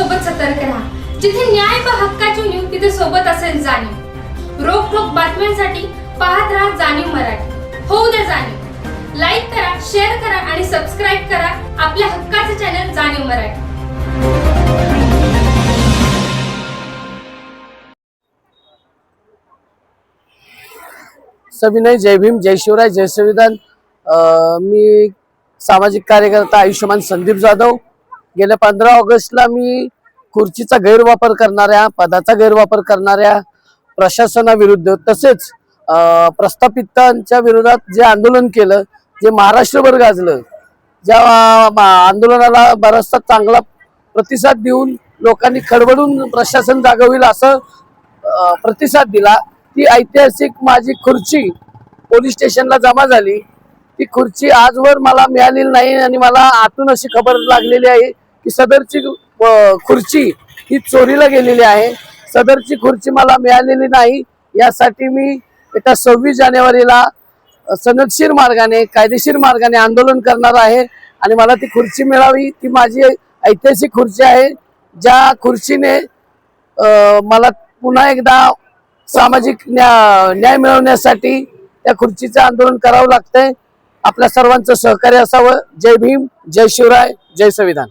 सोबत सतर्क राहा. जिथे न्याय व हक्काची न्यूज तिथे सोबत असेल जाणीव. रोख रोखोक बातम्यांसाठी पाहत राहा जाणीव मराठी. होऊ द्या जाणीव. लाईक करा शेअर करा आणि सबस्क्राईब करा आपल्या हक्काचे चॅनल जाणीव मराठी. सविनय जय भीम जय शिवराय जय संविधान. मी सामाजिक कार्यकर्ता आयुष्यमान संदीप जाधव. गेल्या पंधरा ऑगस्टला मी खुर्चीचा गैरवापर करणाऱ्या पदाचा गैरवापर करणाऱ्या प्रशासनाविरुद्ध तसेच प्रस्थापितांच्या विरोधात जे आंदोलन केलं जे महाराष्ट्रभर गाजलं ज्या मा- आंदोलनाला बराचसा चांगला प्रतिसाद देऊन लोकांनी खडबडून प्रशासन जागं असं प्रतिसाद दिला ती ऐतिहासिक माझी खुर्ची पोलीस स्टेशनला जमा झाली. ती खुर्ची आजवर मला मिळालेली नाही आणि मला आतून अशी खबर लागलेली आहे की सदरची खुर्ची ही चोरीला गेलेली आहे. सदरची खुर्ची मला मिळालेली नाही. यासाठी मी येत्या सव्वीस जानेवारीला सनदशीर मार्गाने कायदेशीर मार्गाने आंदोलन करणार आहे आणि मला ती खुर्ची मिळावी. ती माझी ऐतिहासिक खुर्ची आहे. ज्या खुर्चीने मला पुन्हा एकदा सामाजिक न्या न्याय मिळवण्यासाठी त्या खुर्चीचं आंदोलन करावं लागतंय. आपल्या सर्वांचं सहकार्य असावं. जय भीम जय शिवराय जय संविधान.